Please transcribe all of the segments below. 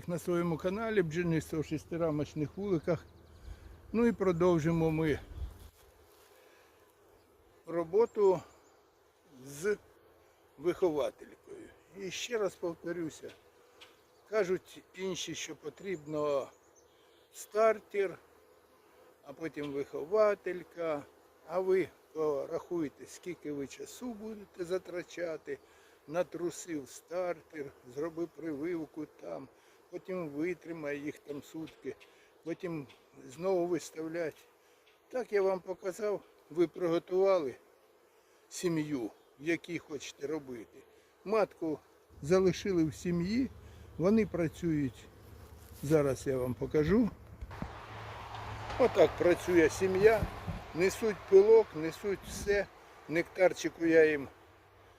всіх на своєму каналі бджільництво в шестирамочних вуликах. Ну і продовжимо ми роботу з вихователькою. І ще раз повторюся, кажуть інші, що потрібно стартер, а потім вихователька. А ви порахуйте, скільки ви часу будете затрачати, натрусив стартер, зроби прививку там, потім витримай їх там сутки, потім знову виставлять. Так я вам показав, ви приготували сім'ю, в якій хочете робити. Матку залишили в сім'ї, вони працюють. Зараз я вам покажу. Отак працює сім'я. Несуть пилок, несуть все. Нектарчику я їм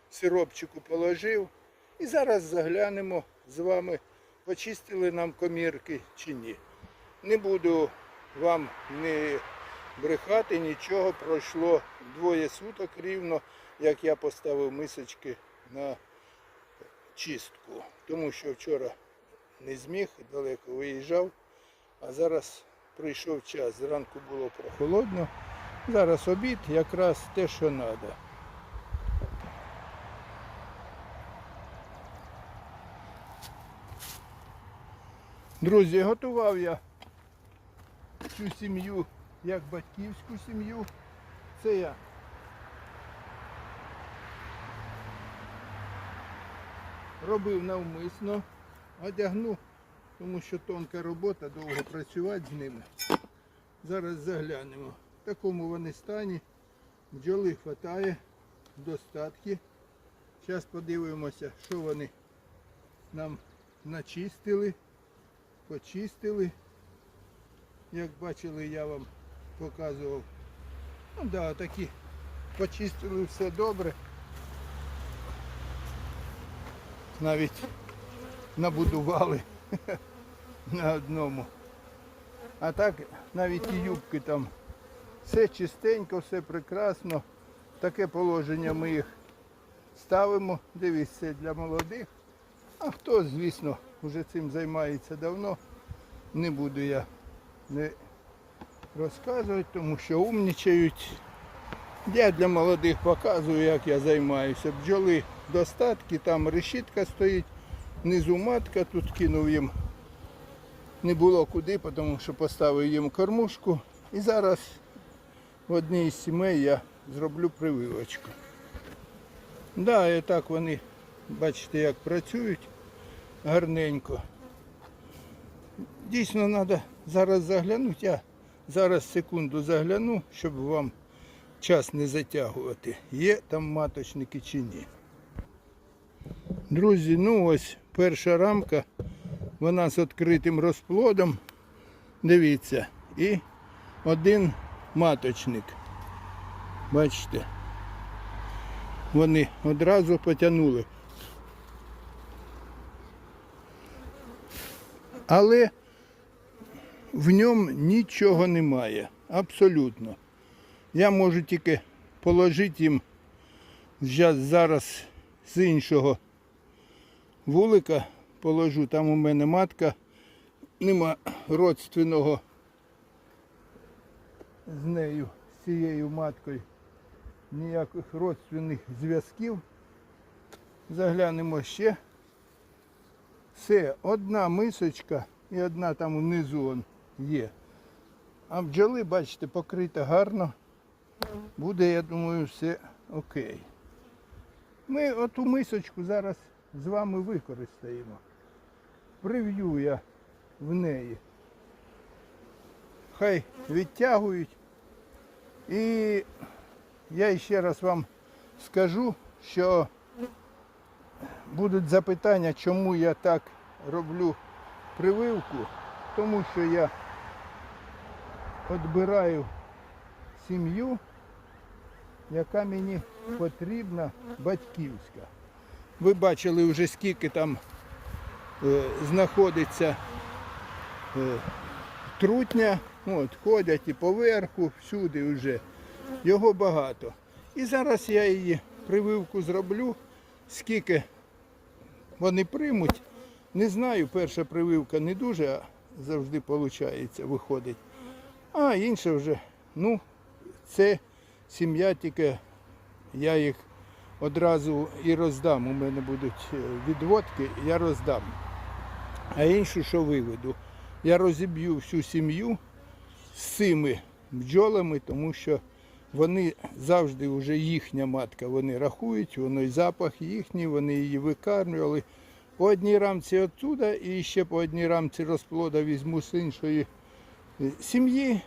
сиропчику положив. І зараз заглянемо з вами, почистили нам комірки чи ні. Не буду вам не брехати, нічого. Пройшло двоє суток рівно, як я поставив мисочки на чистку. Тому що вчора не зміг, далеко виїжджав, а зараз прийшов час. Зранку було прохолодно. Зараз обід якраз те, що треба. Друзі, готував я цю сім'ю як батьківську сім'ю. Це я робив навмисно, одягну, тому що тонка робота, довго працювати з ними. Зараз заглянемо. В такому вони стані. Бджоли хватає, достатки. Зараз подивимося, що вони нам начистили, почистили. Як бачили, я вам показував. Ну да, такі почистили все добре. Навіть набудували на одному. А так навіть і юбки там. Все чистенько, все прекрасно. Таке положення ми їх ставимо. Дивись, це для молодих. А хто, звісно, вже цим займається давно. Не буду я не розказувати, тому що умнічають. Я для молодих показую, як я займаюся. Бджоли достатки, там решітка стоїть, внизу матка, тут кинув їм. Не було куди, тому що поставив їм кормушку. І зараз в одній із сімей я зроблю прививочку. Да, і так вони, бачите, як працюють гарненько. Дійсно, треба зараз заглянути. Я зараз секунду загляну, щоб вам час не затягувати. Є там маточники чи ні. Друзі, ну ось перша рамка. Вона з відкритим розплодом. Дивіться. І один маточник. Бачите. Вони одразу потягнули. Але в ньому нічого немає. Абсолютно. Я можу тільки положити їм зараз з іншого вулика положу. Там у мене матка. Нема родственного з нею, з цією маткою. Ніяких родственних зв'язків. Заглянемо ще. Все, одна мисочка і одна там внизу он є. А бджоли, бачите, покрита гарно. Буде, я думаю, все окей. Ми оту мисочку зараз з вами використаємо. Прив'ю я в неї. Хай відтягують. І я ще раз вам скажу, що будуть запитання, чому я так роблю прививку, тому що я відбираю сім'ю, яка мені потрібна батьківська. Ви бачили вже скільки там е, знаходиться е, трутня, от, ходять і поверху, всюди вже. Його багато. І зараз я її прививку зроблю, скільки вони приймуть, Не знаю, перша прививка не дуже завжди виходить, виходить. А інша вже, ну, це сім'я тільки я їх одразу і роздам. У мене будуть е, відводки, я роздам. А іншу, що виведу, я розіб'ю всю сім'ю з цими бджолами, тому що вони завжди вже їхня матка, вони рахують, воно і запах їхній, вони її викармлювали. По одній рамці оттуда і ще по одній рамці розплода візьму з іншої е, сім'ї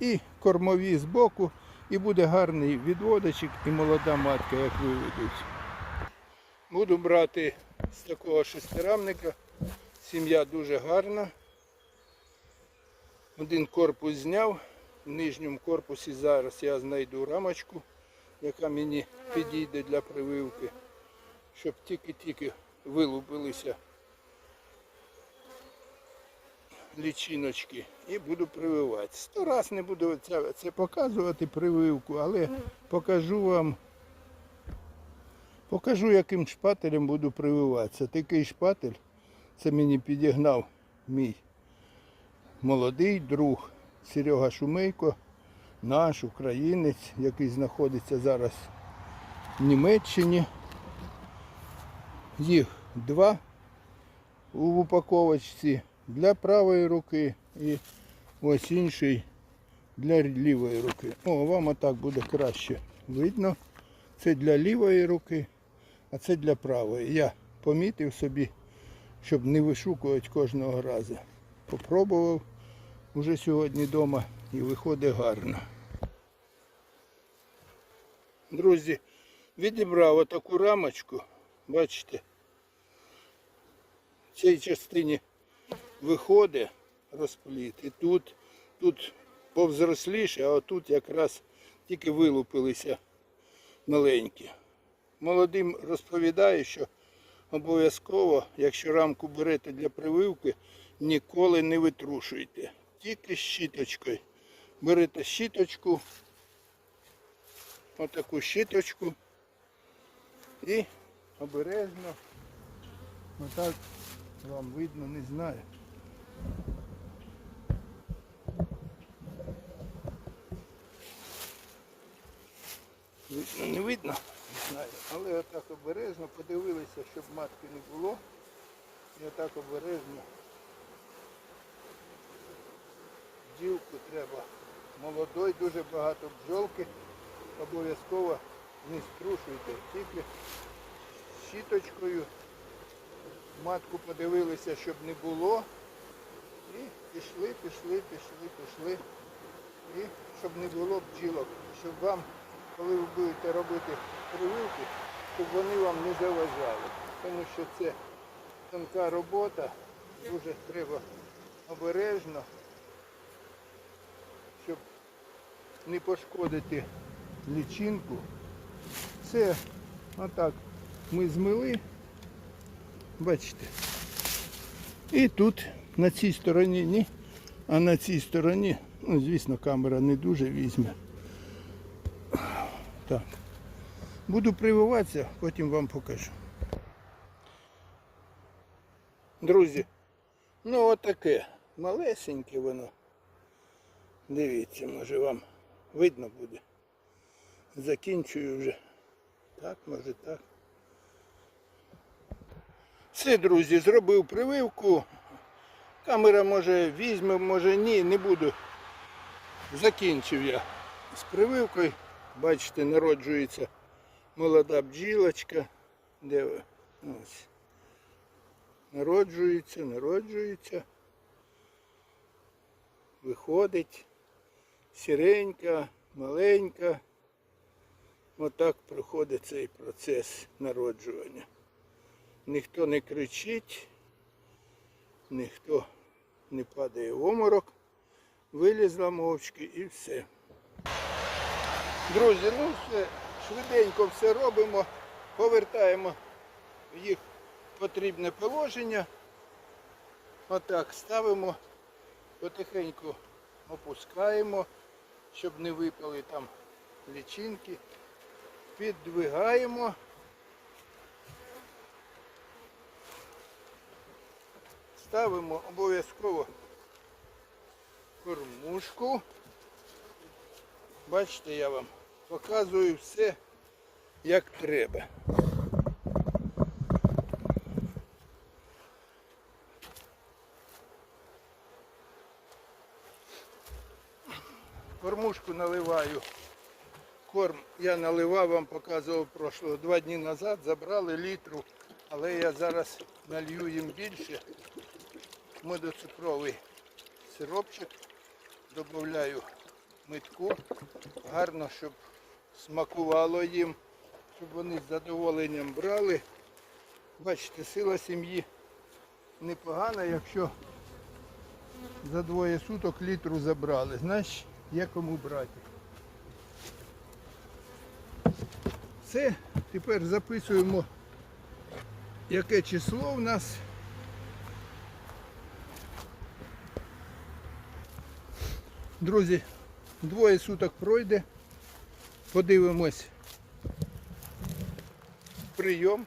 і кормові збоку, і буде гарний відводочок і молода матка, як виведуть. Буду брати з такого шестирамника. Сім'я дуже гарна. Один корпус зняв. В нижньому корпусі зараз я знайду рамочку, яка мені підійде для прививки, щоб тільки-тільки вилупилися лічиночки і буду прививати. Сто раз не буду це, це показувати прививку, але покажу вам, покажу, яким шпателем буду прививатися. Такий шпатель, це мені підігнав мій молодий друг Серега Шумейко, наш українець, який знаходиться зараз в Німеччині. Їх два у упаковочці для правої руки і ось інший для лівої руки. О, вам отак буде краще видно. Це для лівої руки, а це для правої. Я помітив собі, щоб не вишукувати кожного разу. Попробував уже сьогодні вдома і виходить гарно. Друзі, відібрав отаку рамочку, бачите, в цій частині виходить розпліт. І тут, тут повзросліше, а отут якраз тільки вилупилися маленькі. Молодим розповідаю, що обов'язково, якщо рамку берете для прививки, ніколи не витрушуйте. Тільки щіточкою. Берете щіточку, отаку щіточку і обережно, отак вам видно, не знаю. Видно, не видно, не знаю. Але отак обережно подивилися, щоб матки не було. І отак обережно бджілку треба молодой, дуже багато бджолки. Обов'язково не струшуйте, тільки щіточкою матку подивилися, щоб не було. І пішли, пішли, пішли, пішли. І щоб не було бджілок, щоб вам, коли ви будете робити прививки, щоб вони вам не заважали. Тому що це тонка робота, дуже треба обережно, щоб не пошкодити лічинку. Все отак ми змили. Бачите. І тут на цій стороні ні, а на цій стороні, ну звісно, камера не дуже візьме. Так. Буду прививатися, потім вам покажу. Друзі, ну отаке малесеньке воно. Дивіться, може вам видно буде. Закінчую вже. Так, може так. Все, друзі, зробив прививку. Камера може візьме, може ні, не буду. Закінчив я з прививкою. Бачите, народжується молода бджілочка. Де? Ось. Народжується, народжується. Виходить. Сіренька, маленька. Отак проходить цей процес народжування. Ніхто не кричить, ніхто не падає в оморок, вилізла мовчки і все. Друзі, ну все, швиденько все робимо, повертаємо в їх потрібне положення. Отак ставимо, потихеньку опускаємо, щоб не випали там лічинки. Піддвигаємо. Ставимо обов'язково кормушку. Бачите, я вам показую все як треба. Кормушку наливаю. Корм я наливав, вам показував прошлого два дні назад, забрали літру, але я зараз налью їм більше. Медоцукровий сиропчик, додаю митку, гарно, щоб смакувало їм, щоб вони з задоволенням брали. Бачите, сила сім'ї непогана, якщо за двоє суток літру забрали. Значить, є кому брати. Все, тепер записуємо, яке число в нас. Друзі, двоє суток пройде. Подивимось прийом,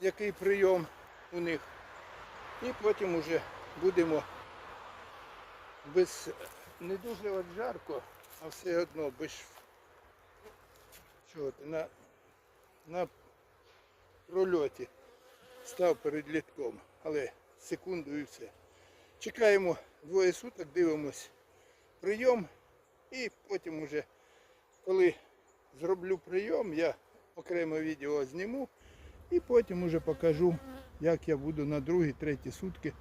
який прийом у них. І потім уже будемо без не дуже от жарко, а все одно без чого на, на прольоті став перед літком, але секунду і все. Чекаємо двоє суток, дивимось прийом і потім уже, коли зроблю прийом, я окреме відео зніму і потім уже покажу, як я буду на другі, треті сутки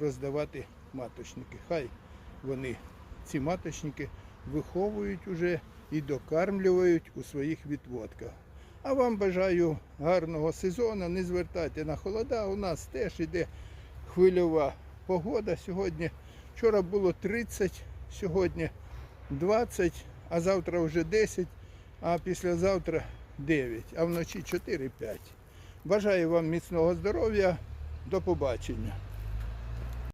роздавати маточники. Хай вони, ці маточники, виховують уже і докармлюють у своїх відводках. А вам бажаю гарного сезону, не звертайте на холода. У нас теж іде хвильова погода. Сьогодні вчора було 30, сьогодні 20, а завтра вже 10, а післязавтра 9, а вночі 4-5. Бажаю вам міцного здоров'я. До побачення.